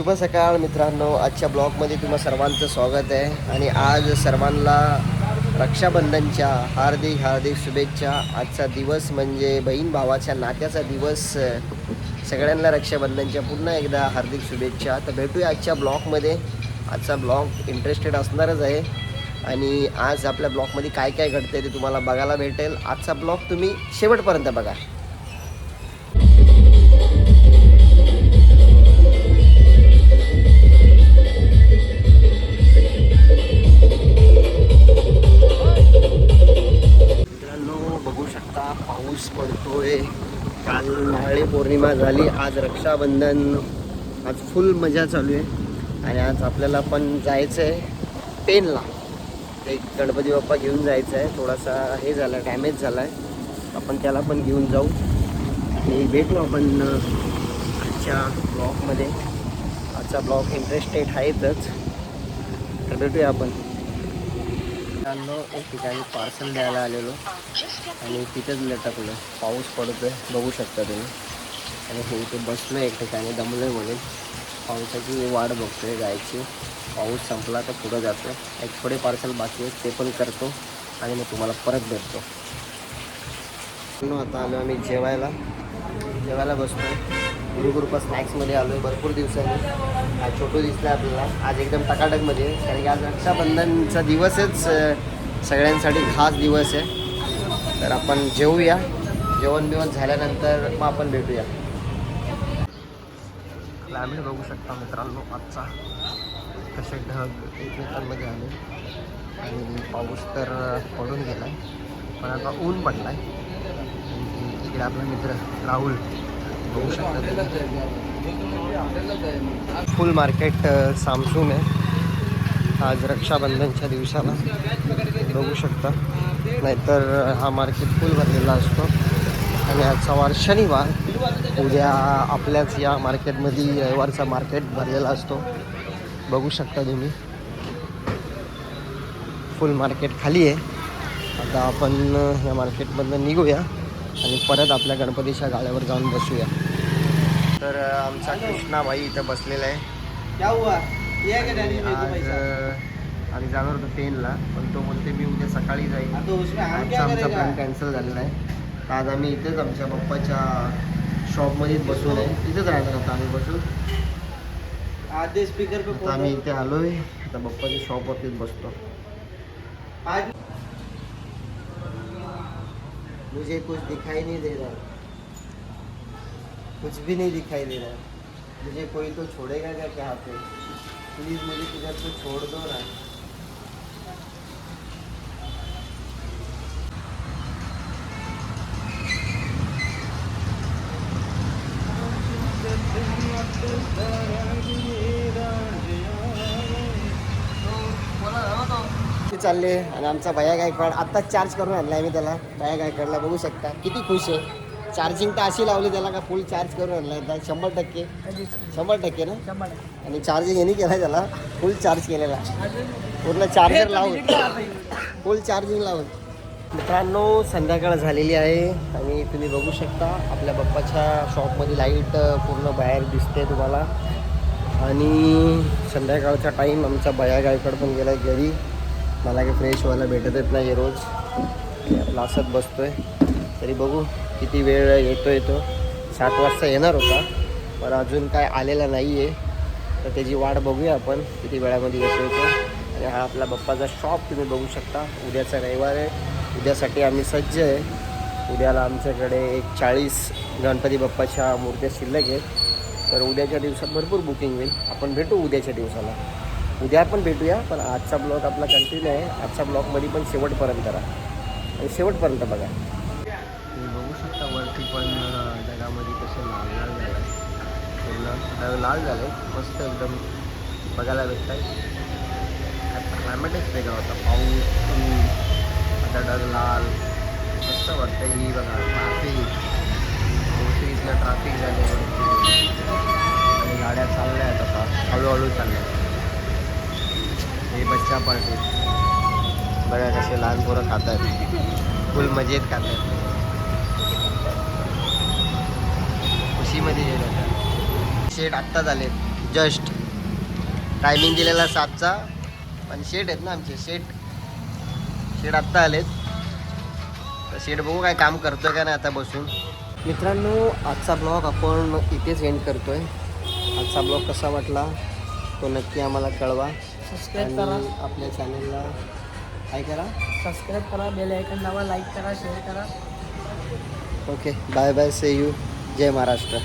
शुभ सकाळ मित्रांनो. आजच्या ब्लॉगमध्ये तुम्हा सर्वांचं स्वागत आहे. आणि आज सर्वांना रक्षाबंधनच्या हार्दिक हार्दिक शुभेच्छा. आजचा दिवस म्हणजे बहीण भावाच्या नात्याचा दिवस. सगळ्यांना रक्षाबंधनच्या पुन्हा एकदा हार्दिक शुभेच्छा. तर भेटूया आजच्या ब्लॉगमध्ये. आजचा ब्लॉग इंटरेस्टेड असणारच आहे. आणि आज आपल्या ब्लॉगमध्ये काय काय घडतं ते तुम्हाला बघायला भेटेल. आजचा ब्लॉग तुम्ही शेवटपर्यंत बघा. काल नारळी पौर्णिमा झाली. आज रक्षाबंधन. आज फुल मजा चालू आहे. आणि आज आपल्याला पण जायचं आहे पेनला. एक गणपती बाप्पा घेऊन जायचं आहे थोडासा हे झाला डॅमेज झाला आहे आपण त्याला पण घेऊन जाऊ. आणि भेटू आपण आजच्या ब्लॉगमध्ये आजचा ब्लॉग इंटरेस्टेड आहेतच. तर भेटूया आपण. मित्रांनो एक ठिकाणी पार्सल द्यायला आलेलो. आणि तिथेच लटकलो. पाऊस पडतोय बघू शकता तुम्ही. आणि हे इथे बसलो एक ठिकाणी दमलोय म्हणून. पावसाची वाट बघतोय जायची. पाऊस संपला तर पुढं जातो एक थोडे पार्सल बाकी आहेत ते पण करतो आणि मग तुम्हाला परत भेटतो. आता आलो आम्ही जेवायला. जेवायला बसतोय. गुरुकृपा स्नॅक्समध्ये आलो आहे भरपूर दिवसांनी. आज छोटू दिसला आपल्याला. आज एकदम टकाटकमध्ये आहे. कारण की आज रक्षाबंधनचा दिवसच सगळ्यांसाठी खास दिवस आहे. तर आपण जेवूया जेवण बिवण झाल्यानंतर मग आपण भेटूया. क्लायमेट बघू शकता मित्रांनो आजचा कसे ढग एकमेकांमध्ये आले. आणि पाऊस तर पडून गेला आहे पण आता ऊन पडला आहे इकडे आपला मित्र राहुल. बघू शकता फुल मार्केट सामसून आहे. आज रक्षाबंधनच्या दिवसाला. बघू शकता. नाहीतर हा मार्केट फुल भरलेला असतो. आणि आजचा वार शनिवार. उद्या आपल्याच या मार्केटमध्ये रविवारचा मार्केट भरलेला असतो. बघू शकता तुम्ही. फुल मार्केट खाली आहे. आता आपण या मार्केटमधनं निघूया. आणि परत आपल्या गणपतीच्या गाड्यावर जाऊन बसूया. तर आमचा कृष्णाबाई इथं बसलेला आहे. आम्ही जाणार होतो पेनला पण तो बोलते मी उद्या सकाळी जाईल आजचा आमचा प्लॅन कॅन्सल झालेला आहे. आज आम्ही इथेच आमच्या पप्पाच्या शॉपमध्येच बसून आहे. तिथेच राहणार आता आम्ही बसून. आधे स्पीकर आम्ही इथे आलोय. आता पप्पाच्या शॉपवरतीच बसतो. आज मुझे कुछ दिखाई नहीं दे रहा। कुछ भी नहीं दिखाई दे रहा। मुझे कोई तो छोड़ेगा क्या यहाँ पे? प्लीज़ मुझे किधर तो छोड़ दो ना ते चालले आणि आमचा भया गायकवाड. आत्ताच चार्ज करून आणला आहे मी त्याला. भया गायकवाडला बघू शकता. किती खुश आहे. चार्जिंग तर अशी लावली त्याला का फुल चार्ज करून आणला. आहे शंभर टक्के. शंभर टक्के ना? आणि चार्जिंग यांनी केला त्याला. फुल चार्ज केलेला. पूर्ण चार्जर लावून. फुल चार्जिंग लावून. मित्रांनो संध्याकाळ झालेली आहे. आणि तुम्ही बघू शकता आपल्या बाप्पाच्या शॉपमध्ये लाइट पूर्ण बाहेर दिसते तुम्हाला. आणि संध्याकाळचा टाईम आमचा बया गायकड पण गेला घरी. मला काही फ्रेश व्हायला भेटत येत नाही रोज. आपला असत आहे तरी बघू किती वेळ येतो येतो सात वाजता येणार होता पण अजून काय आलेला नाही आहे तर त्याची वाट बघूया आपण किती वेळामध्ये येतो येतो आणि हा आपला बप्पाचा शॉप तुम्ही बघू शकता. उद्याचा रविवार आहे. उद्यासाठी आम्ही सज्ज आहे. उद्याला आमच्याकडे एक चाळीस गणपती बाप्पाच्या मूर्त्या शिल्लक आहेत. तर उद्याच्या दिवसात भरपूर बुकिंग होईल. आपण भेटू उद्याच्या दिवसाला. उद्या पण भेटूया पण आजचा ब्लॉग आपला कंटिन्यू आहे. आजच्या ब्लॉगमध्ये पण शेवटपर्यंत राहा. आणि शेवटपर्यंत बघा. तुम्ही बघू शकता वरती पण ढगामध्ये कसे लाल लाल झालं आहे पूर्ण ढग लाल झाले मस्त एकदम बघायला भेटत आहे क्लायमेटच वेगळा होता. पाऊस आता ढग लाल. मस्त वाटतं ही बघा ट्राफिक इथलं ट्राफिक झालं आणि गाड्या चालल्या आहेत आता. हळूहळू चालल्या आहेत. हे बच्चा पार्टी. बघा कसे लहान पोरं खात आहेत फुल मजेत खात आहेत खुशीमध्ये गेलं शेट आत्ता झालेत. जस्ट. टायमिंग दिलेला सातचा. पण शेट आहेत ना आमचे शेट. शेट आत्ता आलेत. तर शेट बघू काय काम करतो का नाही आता बसून. मित्रांनो आजचा ब्लॉग आपण इथेच एंड करतोय. आजचा ब्लॉग कसा वाटला तो नक्की आम्हाला कळवा. सबस्क्राईब करा. आपल्या चॅनलला काय करा? सबस्क्राईब करा बेल आयकन दाबा लाईक करा शेअर करा. Okay bye bye see you Jai Maharashtra.